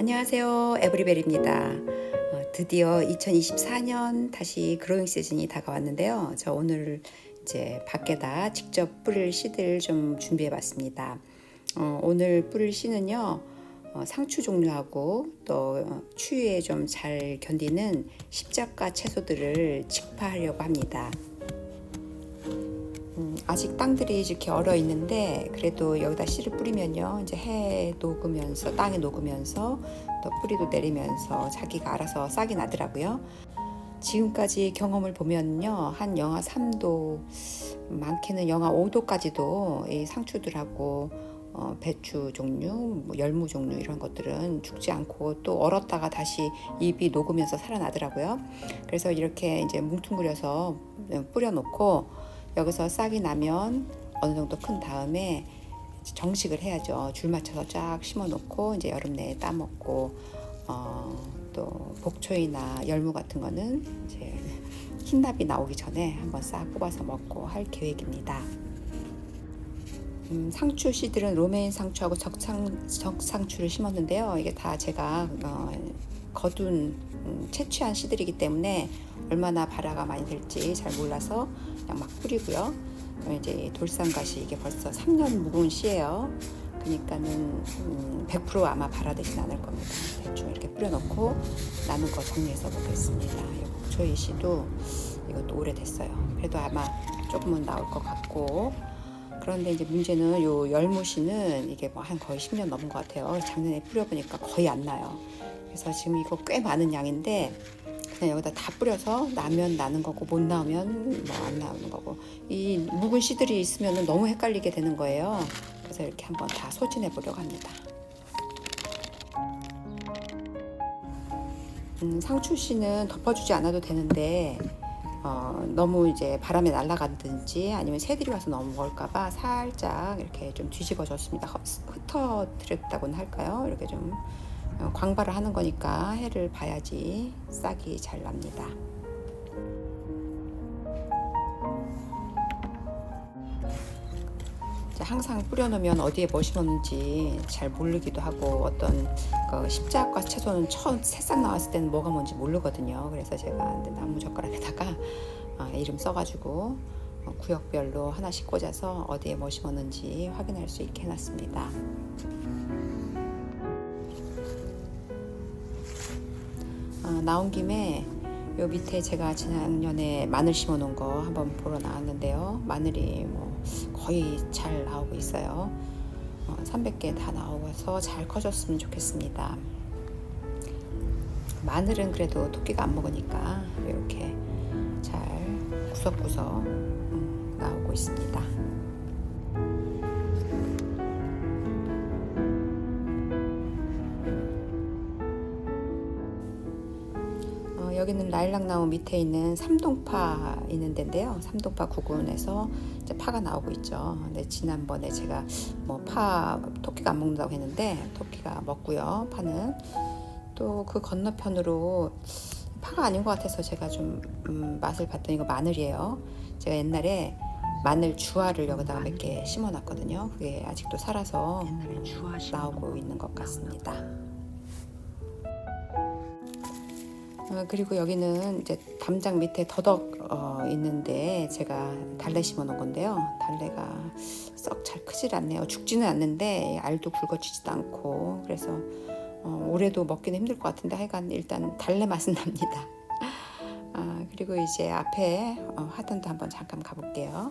안녕하세요. 에브리벨입니다. 어, 드디어 2024년 다시 그로잉 시즌이 다가왔는데요. 저 오늘 이제 밖에다 직접 뿌릴 씨들 좀 준비해 봤습니다. 어, 오늘 뿌릴 씨는요. 어, 상추 종류하고 또 어, 추위에 좀 잘 견디는 십자가 채소들을 직파하려고 합니다. 음, 아직 땅들이 이렇게 얼어 있는데 그래도 여기다 씨를 뿌리면요 이제 해 녹으면서 땅에 녹으면서 또 뿌리도 내리면서 자기가 알아서 싹이 나더라고요. 지금까지 경험을 보면요 한 영하 3도 많게는 영하 5도까지도 이 상추들하고 어, 배추 종류, 뭐 열무 종류 이런 것들은 죽지 않고 또 얼었다가 다시 잎이 녹으면서 살아나더라고요. 그래서 이렇게 이제 뭉퉁그려서 뿌려놓고 여기서 싹이 나면 어느 정도 큰 다음에 정식을 해야죠. 줄 맞춰서 쫙 심어 놓고 이제 여름 내에 따먹고 어, 또 복초이나 열무 같은 거는 이제 흰납이 나오기 전에 한번 싹 뽑아서 먹고 할 계획입니다. 음, 상추 씨들은 로메인 상추하고 적상, 적상추를 심었는데요. 이게 다 제가 어, 거둔 음, 채취한 씨들이기 때문에 얼마나 발화가 많이 될지 잘 몰라서 그냥 막 뿌리고요. 그럼 이제 돌산가시 이게 벌써 3년 묵은 씨예요. 그러니까는 음, 100% 아마 발화되진 않을 겁니다. 대충 이렇게 뿌려놓고 나는 거 정리해서 보겠습니다. 이 복초이 씨도 이것도 오래됐어요. 그래도 아마 조금은 나올 것 같고 그런데 이제 문제는 요 열무씨는 이게 뭐 한 거의 10년 넘은 것 같아요. 작년에 뿌려보니까 거의 안 나요. 그래서 지금 이거 꽤 많은 양인데 그냥 여기다 다 뿌려서 나면 나는 거고 못 나오면 뭐 안 나오는 거고 이 묵은 씨들이 있으면 너무 헷갈리게 되는 거예요. 그래서 이렇게 한번 다 소진해 보려고 합니다. 음, 상추 씨는 덮어주지 않아도 되는데 어, 너무 이제 바람에 날아가든지 아니면 새들이 와서 너무 먹을까봐 살짝 이렇게 좀 뒤집어 줬습니다. 흩어뜨렸다고는 할까요? 이렇게 좀 어, 광발을 하는 거니까 해를 봐야지 싹이 잘 납니다. 항상 뿌려놓으면 어디에 뭐 심었는지 잘 모르기도 하고 어떤 그 십자가 채소는 처음 새싹 나왔을 때는 뭐가 뭔지 모르거든요. 그래서 제가 나무 젓가락에다가 어, 이름 써가지고 어, 구역별로 하나씩 꽂아서 어디에 뭐 심었는지 확인할 수 있게 해놨습니다. 어, 나온 김에 요 밑에 제가 지난년에 마늘 심어 놓은 거 한번 보러 나왔는데요. 마늘이 뭐 거의 잘 나오고 있어요. 어, 300개 다 나오고서 잘 커졌으면 좋겠습니다. 마늘은 그래도 토끼가 안 먹으니까 이렇게 잘 구석구석 음, 나오고 있습니다. 여기는 라일락나무 밑에 있는 삼동파 있는 데인데요. 삼동파 구근에서 이제 파가 나오고 있죠. 근데 지난번에 제가 뭐 파 토끼가 안 먹는다고 했는데 토끼가 먹고요. 파는 또 그 건너편으로 파가 아닌 것 같아서 제가 좀 음, 맛을 봤더니 이거 마늘이에요. 제가 옛날에 마늘 주화를 여기다가 몇 개 심어놨거든요. 그게 아직도 살아서 나오고 있는 것 같습니다. 어, 그리고 여기는 이제 담장 밑에 더덕 어, 있는데 제가 달래 심어 놓은 건데요. 달래가 썩 잘 크질 않네요. 죽지는 않는데 알도 굵어지지도 않고 그래서 어, 올해도 먹기는 힘들 것 같은데 하여간 일단 달래 맛은 납니다. 아, 그리고 이제 앞에 어, 하단도 한번 잠깐 가볼게요.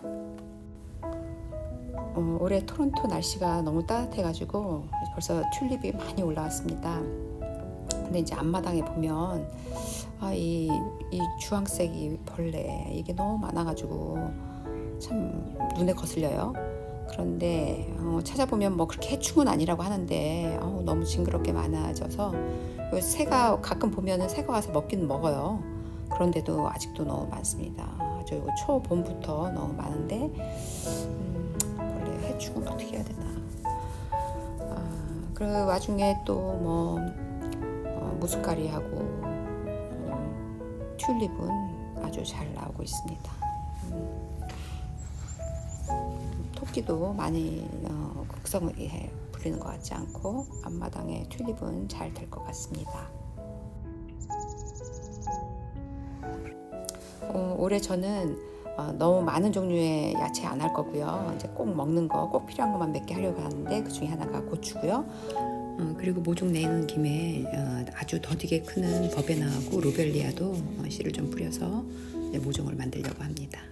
어, 올해 토론토 날씨가 너무 따뜻해가지고 벌써 튤립이 많이 올라왔습니다. 근데 이제 앞마당에 보면 아, 이, 이 주황색 이 벌레 이게 너무 많아가지고 참 눈에 거슬려요. 그런데 어, 찾아보면 뭐 그렇게 해충은 아니라고 하는데 어, 너무 징그럽게 많아져서 요 새가 가끔 보면은 새가 와서 먹기는 먹어요. 그런데도 아직도 너무 많습니다. 아주 초봄부터 너무 많은데 음, 원래 해충은 어떻게 해야 되나? 아, 그 와중에 또뭐 어, 무스카리하고 음, 튤립은 아주 잘 나오고 있습니다. 음, 토끼도 많이 어, 극성을 해 부리는 것 같지 않고 앞마당에 튤립은 잘 될 것 같습니다. 어, 올해 저는 어, 너무 많은 종류의 야채 안 할 거고요. 이제 꼭 먹는 거, 꼭 필요한 것만 몇 개 하려고 하는데 그 중에 하나가 고추고요. 어, 그리고 모종 내는 김에 어, 아주 더디게 크는 버베나하고 로벨리아도 어, 씨를 좀 뿌려서 모종을 만들려고 합니다.